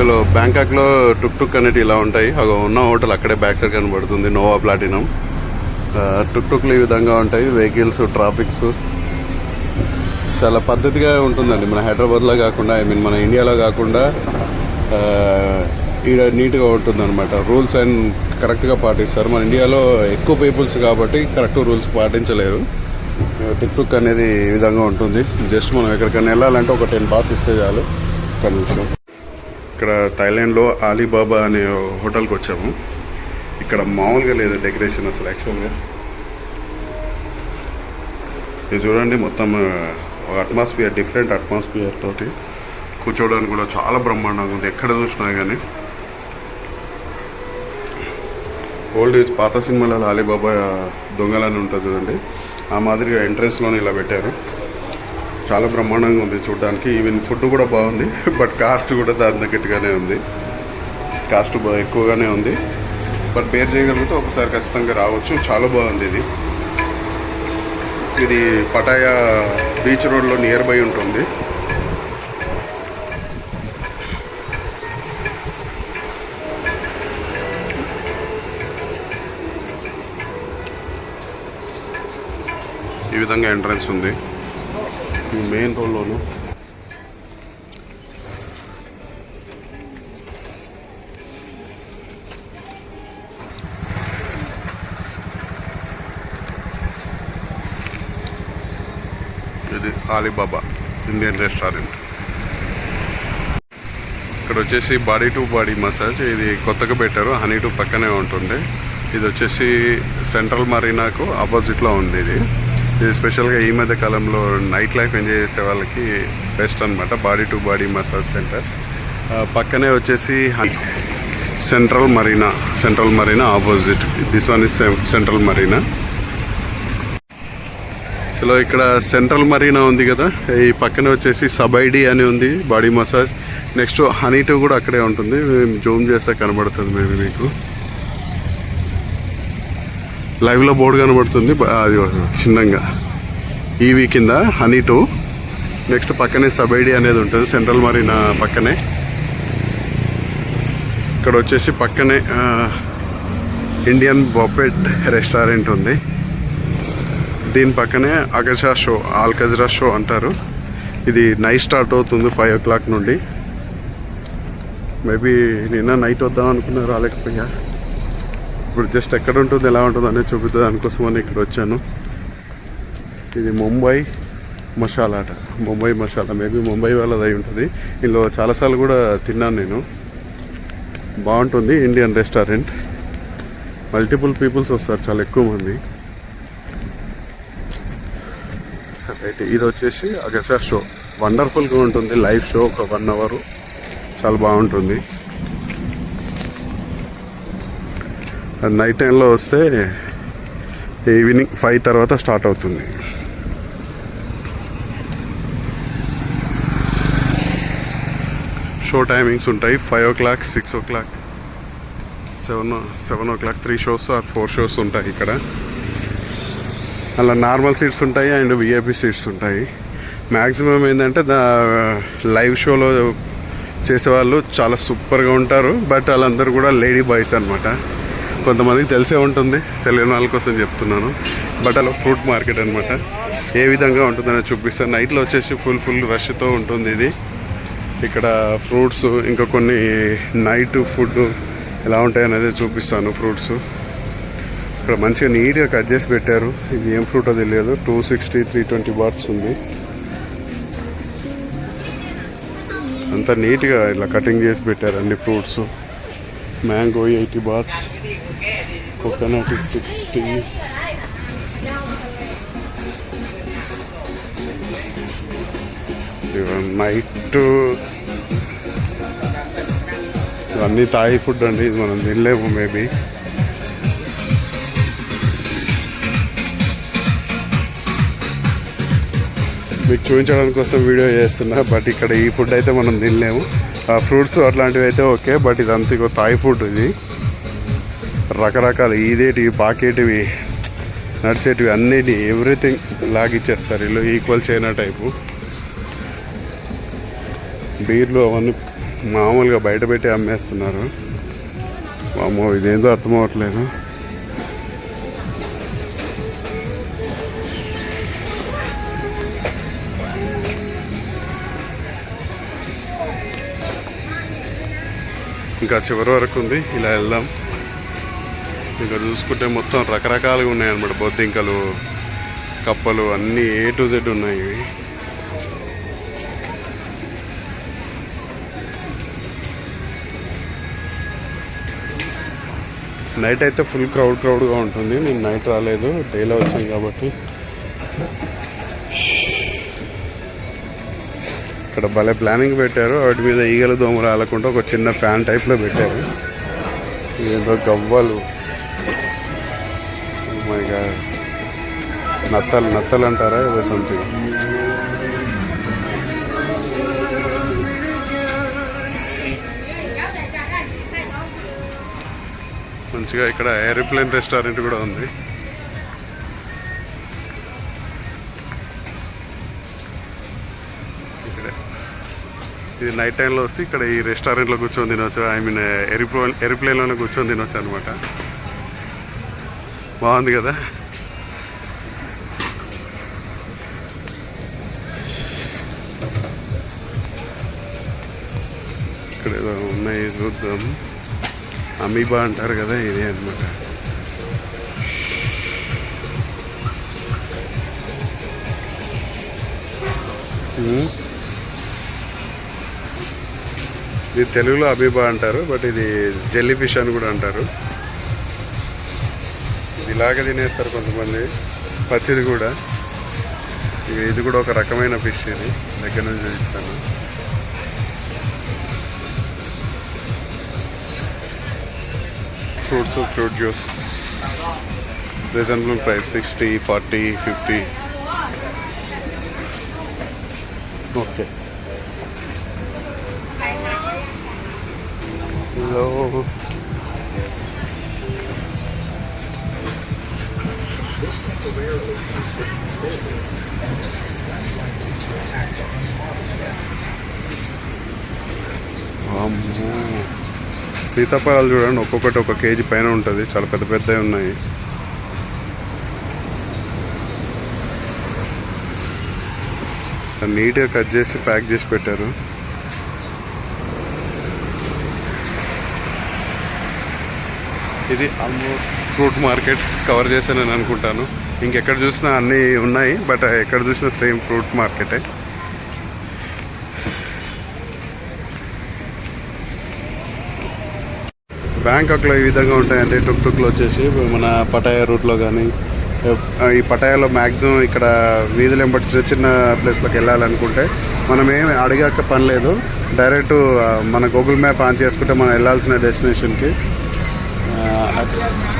చలో బ్యాంకాక్లో టుక్ టుక్ అనేవి ఇలా ఉంటాయి. అగో ఉన్న హోటల్ అక్కడే బ్యాక్ సైడ్ కనబడుతుంది నోవా ప్లాటినం. టుక్ టుక్లు ఈ విధంగా ఉంటాయి. Vehicles traffics. చాలా పద్ధతిగా ఉంటుందండి. మన హైదరాబాద్లో కాకుండా ఐ మీన్ మన ఇండియాలో కాకుండా ఈడ నీట్గా ఉంటుంది అనమాట రూల్స్ అండ్ కరెక్ట్గా పాటిస్తారు. మన ఇండియాలో ఎక్కువ పీపుల్స్ కాబట్టి కరెక్ట్ రూల్స్ పాటించలేరు. టిక్ టుక్ అనేది ఈ విధంగా ఉంటుంది. జస్ట్ మనం ఎక్కడికైనా వెళ్ళాలంటే ఒక టెన్ బాత్స్ ఇస్తే చాలు. కన్విషన్ ఇక్కడ థైలాండ్లో అలీబాబా అనే హోటల్కి వచ్చాము. ఇక్కడ మామూలుగా లేదు డెకరేషన్ అసలు యాక్చువల్గా. ఇది చూడండి మొత్తం ఒక అట్మాస్ఫియర్ డిఫరెంట్ అట్మాస్ఫియర్ తోటి కూర్చోవడానికి కూడా చాలా బ్రహ్మాండంగా ఉంది. ఎక్కడ చూసినా కానీ ఓల్డ్ ఏజ్ పాత సినిమాలలో అలీబాబా దొంగలని ఉంటుంది చూడండి. ఆ మాదిరిగా ఎంట్రన్స్లోనే ఇలా పెట్టారు. చాలా బ్రహ్మాండంగా ఉంది చూడడానికి. ఈవెన్ ఫుడ్ కూడా బాగుంది బట్ కాస్ట్ కూడా దాని తగ్గట్టుగానే ఉంది. కాస్ట్ ఎక్కువగానే ఉంది. బట్ బేర్ చేయగలిగితే ఒకసారి ఖచ్చితంగా రావచ్చు. చాలా బాగుంది ఇది. ఇది పటాయా బీచ్ రోడ్లో నియర్ బై ఉంటుంది. ఈ విధంగా ఎంట్రన్స్ ఉంది. ఈ మెయిన్ రోడ్లోను ఇది అలీబాబా ఇండియన్ రెస్టారెంట్ ఇక్కడ వచ్చేసి బాడీ టు బాడీ మసాజ్ ఇది కొత్తగా పెట్టారు హనీ టు పక్కనే ఉంటుంది ఇది వచ్చేసి సెంట్రల్ మరీనాకు ఆపోజిట్లో ఉంది ఇది. ఇది స్పెషల్గా ఈ మధ్య కాలంలో నైట్ లైఫ్ ఎంజాయ్ చేసే వాళ్ళకి బెస్ట్ అనమాట body to body massage center పక్కనే వచ్చేసి central Marina central Marina opposite this one is central Marina అసలు ఇక్కడ సెంట్రల్ మరీనా ఉంది కదా. ఈ పక్కనే వచ్చేసి సబైడి అని ఉంది body massage next honey two కూడా అక్కడే ఉంటుంది. జూమ్ చేస్తే కనబడుతుంది మేబీ మీకు. లైవ్లో బోర్డు కనబడుతుంది అది చిన్నంగా. ఈవీ కింద హనీ టూ నెక్స్ట్ పక్కనే సబైడి అనేది ఉంటుంది సెంట్రల్ మరీనా పక్కనే. ఇక్కడ వచ్చేసి పక్కనే ఇండియన్ బొపెట్ రెస్టారెంట్ ఉంది. దీని పక్కనే అగజా షో ఆల్కజరా షో అంటారు. ఇది నైట్ స్టార్ట్ అవుతుంది ఫైవ్ ఓ క్లాక్ నుండి. మేబీ నిన్న నైట్ వద్దాం అనుకున్నా రాలేకపోయా. ఇప్పుడు జస్ట్ ఎక్కడ ఉంటుంది ఎలా ఉంటుంది అనేది చూపిద్దాం. దానికోసమని ఇక్కడ వచ్చాను. ఇది ముంబై మసాలా అట ముంబై మసాలా. మేబీ ముంబై వాళ్ళది అయి ఉంటుంది. ఇందులో చాలాసార్లు కూడా తిన్నాను నేను. బాగుంటుంది. Indian restaurant. మల్టిపుల్ పీపుల్స్ వస్తారు చాలా ఎక్కువ మంది. రైట్ ఇది వచ్చేసి అగసా షో. వండర్ఫుల్గా ఉంటుంది. లైవ్ షో ఒక వన్ అవరు. చాలా బాగుంటుంది. నైట్ టైంలో వస్తే ఈవినింగ్ ఫైవ్ తర్వాత స్టార్ట్ అవుతుంది. షో టైమింగ్స్ ఉంటాయి. Five o'clock six o'clock seven seven o'clock three shows or four shows ఉంటాయి ఇక్కడ. అలా నార్మల్ సీట్స్ ఉంటాయి అండ్ విఐపి సీట్స్ ఉంటాయి. మ్యాక్సిమం ఏంటంటే దా లైవ్ షోలో చేసేవాళ్ళు చాలా సూపర్గా ఉంటారు. బట్ వాళ్ళందరూ కూడా లేడీ బాయ్స్ అనమాట కొంతమందికి తెలిసే ఉంటుంది తెలియని వాళ్ళ కోసం చెప్తున్నాను. బట్ అలా ఫ్రూట్ మార్కెట్ అనమాట ఏ విధంగా ఉంటుందని చూపిస్తాను నైట్లో వచ్చేసి ఫుల్ ఫుల్ రష్తో ఉంటుంది ఇది. ఇక్కడ ఫ్రూట్స్ ఇంకా కొన్ని నైట్ ఫుడ్ ఎలా ఉంటాయి అనేది చూపిస్తాను ఫ్రూట్స్ ఇక్కడ మంచిగా నీట్గా కట్ చేసి పెట్టారు. ఇది ఏం ఫ్రూటో తెలియదు. Two sixty three twenty bahts ఉంది. అంతా నీట్గా ఇలా కటింగ్ చేసి పెట్టారు అన్ని fruits mango eighty bahts coconut sixty. Night. ఇవన్నీ తాయి ఫుడ్ అండి ఇది మనం తినలేము మేబీ. మీకు చూపించడానికి కోసం వీడియో చేస్తున్నా బట్ ఇక్కడ ఈ ఫుడ్ అయితే మనం తినలేము. ఫ్రూట్స్ అట్లాంటివి అయితే ఓకే బట్ ఇదంతా ఇగో థాయ్ ఫుడ్ ఇది. రకరకాల ఇదేటివి పాకేటివి నడిచేటివి అన్నిటి ఎవ్రీథింగ్ లాగిచ్చేస్తారు. వీళ్ళు ఈక్వల్ చైనా టైపు. బీర్లు అవన్నీ మామూలుగా బయట పెట్టి అమ్మేస్తున్నారు. అమ్మో ఇదేందో అర్థం అవ్వట్లేదు. ఇంకా చివరి వరకు ఉంది. ఇలా వెళ్దాం. ఇంకా చూసుకుంటే మొత్తం రకరకాలుగా ఉన్నాయి అనమాట బొద్దింకలు కప్పలు అన్నీ ఏ టు జెడ్ ఉన్నాయి ఇవి. నైట్ అయితే ఫుల్ క్రౌడ్ క్రౌడ్గా ఉంటుంది. నేను నైట్ రాలేదు. డేలో వచ్చాను కాబట్టి. ఇక్కడ భలే ప్లానింగ్ పెట్టారు. వాటి మీద ఈగలు దోమలు రాలకుండా ఒక చిన్న ఫ్యాన్ టైప్లో పెట్టారు. ఏదో గవ్వలు. Oh నత్తలు నత్తలు అంటారా ఏదో సంథింగ్ మంచిగా ఇక్కడ ఏరోప్లేన్ రెస్టారెంట్ కూడా ఉంది. ఇది నైట్ టైంలో వస్తే ఇక్కడ ఈ రెస్టారెంట్లో కూర్చొని తినొచ్చు. ఐ మీన్ ఎరిప్లేన్ ఎయిర్ప్లేన్లోనే కూర్చొని తినొచ్చు అనమాట బాగుంది కదా? ఇక్కడ ఏదో ఉన్నాయి చూద్దాం. అమీబా అంటారు కదా ఇదే అనమాట hmm? ఇది తెలుగులో అబీబా అంటారు బట్ ఇది జెల్లీ ఫిష్ అని కూడా అంటారు. ఇది ఇలాగ తినేస్తారు కొంతమంది పచ్చిది కూడా. ఇది కూడా ఒక రకమైన ఫిష్ ఇది దగ్గర నుంచి చూపిస్తాను fruits fruit juice. Reasonable price sixty forty fifty. Okay. Hello. సీతాఫలాలు చూడండి ఒక్కొక్కటి ఒక కేజీ పైన ఉంటుంది. చాలా పెద్ద పెద్దవి ఉన్నాయి. నీట్గా కట్ చేసి ప్యాక్ చేసి పెట్టారు. ఇది ఆల్మోస్ట్ ఫ్రూట్ మార్కెట్ కవర్ చేశానని అనుకుంటాను. ఇంకెక్కడ చూసినా అన్నీ ఉన్నాయి బట్ ఎక్కడ చూసినా సేమ్ ఫ్రూట్ మార్కెటే బ్యాంకాక్లో ఈ విధంగా ఉంటాయంటే టుక్ టుక్లో వచ్చేసి. మన పటాయా రూట్లో కానీ ఈ పటాయాలో మ్యాక్సిమం ఇక్కడ వీధులు ఎంబడి చిన్న చిన్న ప్లేస్లోకి వెళ్ళాలనుకుంటే మనం ఏం అడిగాక పని లేదు. డైరెక్ట్ మన గూగుల్ మ్యాప్ ఆన్ చేసుకుంటే మనం వెళ్ళాల్సిన డెస్టినేషన్కి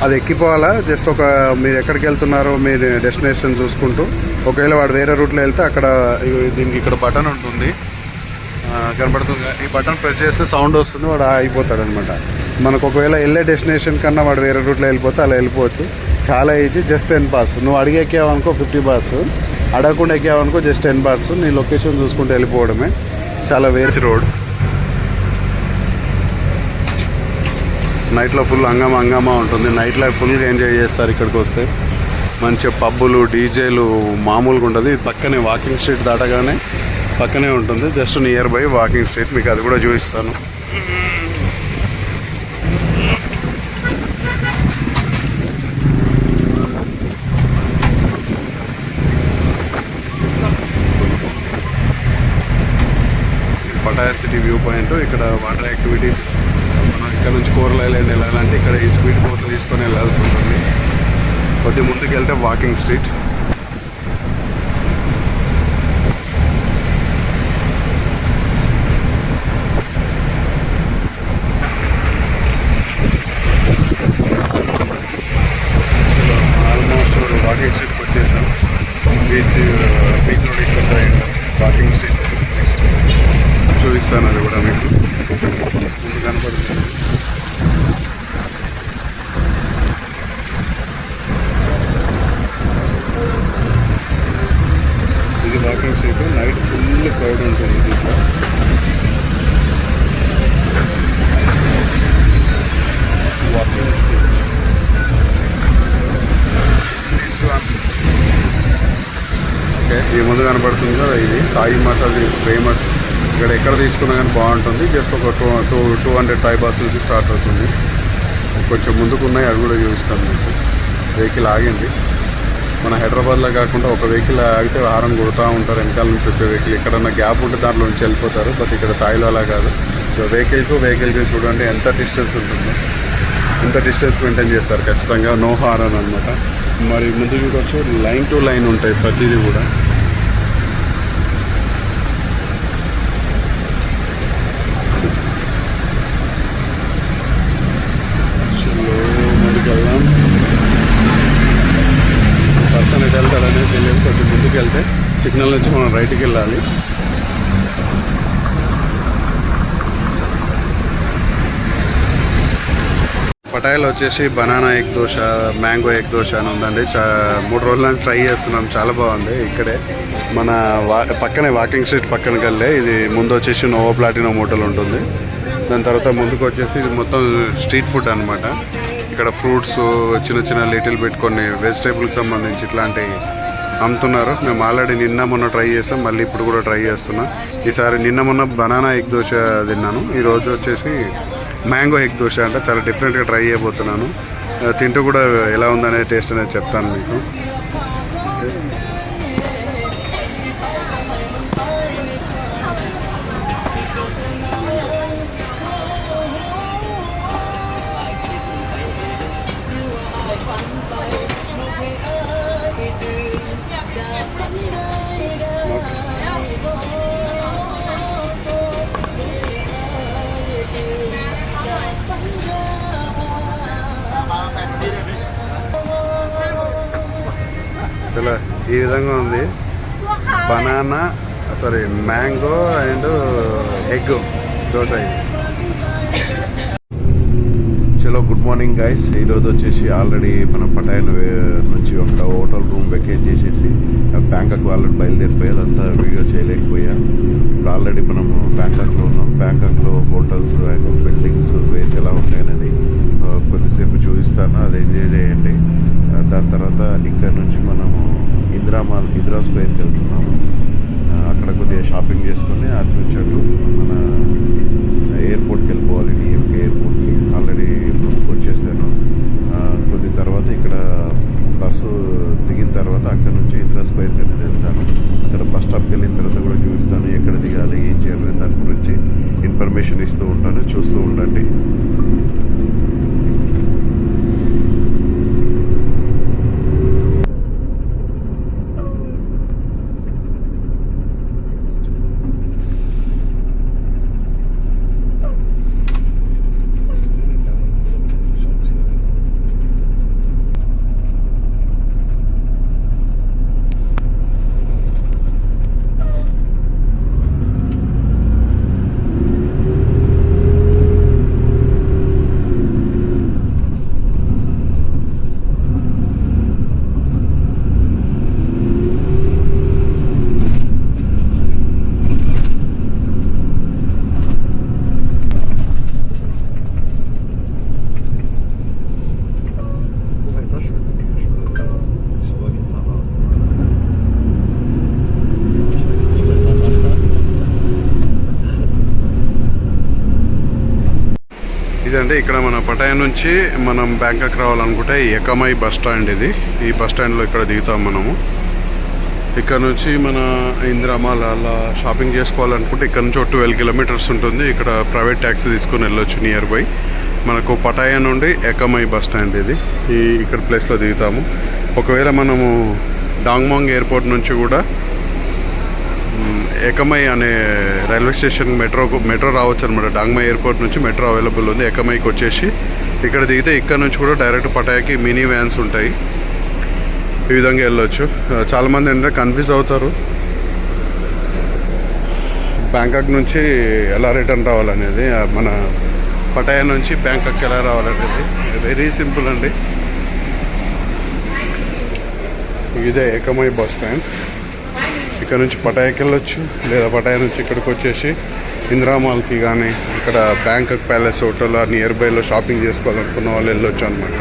అది ఎక్కిపోవాలా? జస్ట్ ఒక మీరు ఎక్కడికి వెళ్తున్నారో మీరు డెస్టినేషన్ చూసుకుంటూ. ఒకవేళ వాడు వేరే రూట్లో వెళ్తే అక్కడ దీనికి ఇక్కడ బటన్ ఉంటుంది. కనపడుతుంది. ఈ బటన్ ప్రెస్ చేస్తే సౌండ్ వస్తుంది వాడు అయిపోతాడు అనమాట మనకు ఒకవేళ వెళ్ళే డెస్టినేషన్ కన్నా వాడు వేరే రూట్లో వెళ్ళిపోతే అలా వెళ్ళిపోవచ్చు. చాలా ఈజీ జస్ట్ టెన్ బార్స్ నువ్వు అడిగి ఎక్కావనుకో ఫిఫ్టీ బార్స్ అడగకుండా ఎక్కావనుకో జస్ట్ టెన్ బార్స్ నీ లొకేషన్ చూసుకుంటూ వెళ్ళిపోవడమే. చాలా వేరే. రోడ్. నైట్లో ఫుల్ అంగమ హంగామా ఉంటుంది. నైట్ లైఫ్ ఫుల్గా ఎంజాయ్ చేస్తారు ఇక్కడికి వస్తే. మంచిగా పబ్బులు డీజేలు మామూలుగా ఉంటుంది పక్కనే వాకింగ్ స్ట్రీట్ దాటగానే పక్కనే ఉంటుంది. Just near by walking street మీకు అది కూడా చూపిస్తాను. పటాయా సిటీ వ్యూ పాయింట్ ఇక్కడ వాటర్ యాక్టివిటీస్ ఇక్కడ నుంచి కూరలు ఐలాండ్ వెళ్ళాలంటే ఇక్కడ ఈ స్పీడ్ బోట్లు తీసుకొని వెళ్ళాల్సి ఉంటుంది. కొద్ది ముందుకు వెళ్తే వాకింగ్ స్ట్రీట్ ఆల్మోస్ట్ వాకింగ్ స్ట్రీట్కి వచ్చేసాం బీచ్ బీచ్ రోడ్ ఇక్కడ వాకింగ్ స్ట్రీట్ చూపిస్తాను అది కూడా మీకు ముందు కనపడుతుంది కనబడుతుంది? కదా ఇది థాయి మసాజ్ ఇస్ ఫేమస్ ఇక్కడ ఎక్కడ తీసుకున్నా కానీ బాగుంటుంది. జస్ట్ ఒక two two two hundred Thai baht నుంచి స్టార్ట్ అవుతుంది. కొంచెం ముందుకు ఉన్నాయి అవి కూడా చూపిస్తాను మీకు. వెహికల్ ఆగింది. మన హైదరాబాద్లో కాకుండా ఒక వెహికల్ ఆగితే హారం కొడుతూ ఉంటారు. వెనకాల నుంచి వచ్చే వెహికల్. ఎక్కడన్నా గ్యాప్ ఉంటే దాంట్లో నుంచి వెళ్ళిపోతారు. బట్ ఇక్కడ థాయిలో అలా కాదు. వెహికల్కు వెహికల్కి చూడండి ఎంత డిస్టెన్స్ ఉంటుందో. ఎంత డిస్టెన్స్ మెయింటైన్ చేస్తారు? ఖచ్చితంగా నో హారన్ అనమాట మరి ముందు చూడొచ్చు. లైన్ టు లైన్ ఉంటాయి ప్రతిదీ కూడా చలో, ముందుకెళ్దాం పర్సన్ ఎటు వెళ్తాడనేది తెలియదు కొంచెం ముందుకు వెళ్తే సిగ్నల్ నుంచి మనం రైట్కి వెళ్ళాలి. పటాయిలో వచ్చేసి banana egg dosa mango egg dosa అని ఉందండి. చా మూడు రోజుల నుంచి ట్రై చేస్తున్నాం. చాలా బాగుంది ఇక్కడే. మన వా పక్కనే వాకింగ్ స్ట్రీట్ పక్కన కల్లే ఇది ముందు వచ్చేసి నోవో ప్లాటినో హోటల్ ఉంటుంది. దాని తర్వాత ముందుకు వచ్చేసి ఇది మొత్తం స్ట్రీట్ ఫుడ్ అనమాట ఇక్కడ ఫ్రూట్స్ చిన్న చిన్న లిటిల్ బిట్ కొన్ని వెజిటేబుల్కి సంబంధించి ఇట్లాంటివి అమ్ముతున్నారు. మేము ఆల్రెడీ నిన్న మొన్న ట్రై చేసాం మళ్ళీ ఇప్పుడు కూడా ట్రై చేస్తున్నాం. ఈసారి నిన్న మొన్న బనానా ఎగ్ దోశ తిన్నాను. ఈరోజు వచ్చేసి మ్యాంగో ఎగ్ దోశ అంటే చాలా డిఫరెంట్గా ట్రై చేయబోతున్నాను. తింటూ కూడా ఎలా ఉందనే టేస్ట్ అనేది చెప్తాను మీకు. విధంగా ఉంది. Banana sorry mango and egg dosa చలో గుడ్ మార్నింగ్ గాయస్ ఈరోజు వచ్చేసి ఆల్రెడీ మన పటాయన్ నుంచి ఒక హోటల్ రూమ్ వెకేట్ చేసేసి బ్యాంకాక్ ఆల్రెడీ బయలుదేరిపోయి అదంతా వీడియో చేయలేకపోయా. ఇప్పుడు ఆల్రెడీ మనము బ్యాంకాక్లో ఉన్నాం. బ్యాంకాక్లో హోటల్స్ అండ్ బిల్డింగ్స్ వేసి ఎలా ఉంటాయనేది కొద్దిసేపు చూపిస్తాను. అది ఎంజాయ్ చేయండి. దాని తర్వాత ఇక్కడ నుంచి మనము ఇందిరా మాల్ ఇందిరా స్క్వేర్కి వెళ్తున్నాము. అక్కడ కొద్దిగా షాపింగ్ చేసుకొని అటు నుంచి అటు మన ఎయిర్పోర్ట్కి వెళ్ళిపోవాలి. డిఎంకే ఎయిర్పోర్ట్కి. ఆల్రెడీ ముందుకు వచ్చేసాను. కొద్ది తర్వాత ఇక్కడ బస్సు దిగిన తర్వాత అక్కడ నుంచి ఇందిరా స్క్వేర్కి అనేది వెళ్తాను. అక్కడ బస్ స్టాప్కి వెళ్ళిన తర్వాత కూడా చూపిస్తాను ఎక్కడ దిగాలి ఏం చేయాలి దాని గురించి ఇన్ఫర్మేషన్ ఇస్తూ ఉంటాను. చూస్తూ ఉండండి. ఇదంటే ఇక్కడ మన పటాయ నుంచి మనం బ్యాంకాక్ రావాలనుకుంటే ఎకమై బస్ స్టాండ్ ఇది. ఈ బస్ స్టాండ్లో ఇక్కడ దిగుతాం మనము. ఇక్కడ నుంచి మన ఇందిరామాల్ అలా షాపింగ్ చేసుకోవాలనుకుంటే ఇక్కడ నుంచి ఒక ట్వెల్వ్ కిలోమీటర్స్ ఉంటుంది. ఇక్కడ ప్రైవేట్ ట్యాక్సీ తీసుకొని వెళ్ళొచ్చు నియర్ బై. మనకు పటాయ నుండి ఎకమై బస్ స్టాండ్ ఇది. ఈ ఇక్కడ ప్లేస్లో దిగుతాము. ఒకవేళ మనము డాంగ్మాంగ్ ఎయిర్పోర్ట్ నుంచి కూడా ఎకమై అనే రైల్వే స్టేషన్ మెట్రో మెట్రో రావచ్చు అనమాట డాంగ్మై ఎయిర్పోర్ట్ నుంచి మెట్రో అవైలబుల్ ఉంది. ఎకమైకి వచ్చేసి ఇక్కడ దిగితే ఇక్కడ నుంచి కూడా డైరెక్ట్ పటాయాకి మినీ వ్యాన్స్ ఉంటాయి. ఈ విధంగా వెళ్ళొచ్చు. చాలామంది ఏంటంటే కన్ఫ్యూజ్ అవుతారు. బ్యాంకాక్ నుంచి ఎలా రిటర్న్ రావాలనేది మన పటాయా నుంచి బ్యాంకాక్ ఎలా రావాలనేది. వెరీ సింపుల్ అండి. ఇదే ఏకమై బస్ స్టాండ్. ఇక్కడ నుంచి పటాయాకి వెళ్ళొచ్చు లేదా పటాయ నుంచి ఇక్కడికి వచ్చేసి ఇందిరామాల్కి కానీ ఇక్కడ బ్యాంకాక్ ప్యాలెస్ హోటల్ నియర్ బైలో షాపింగ్ చేసుకోవాలనుకున్న వాళ్ళు వెళ్ళొచ్చు అనమాట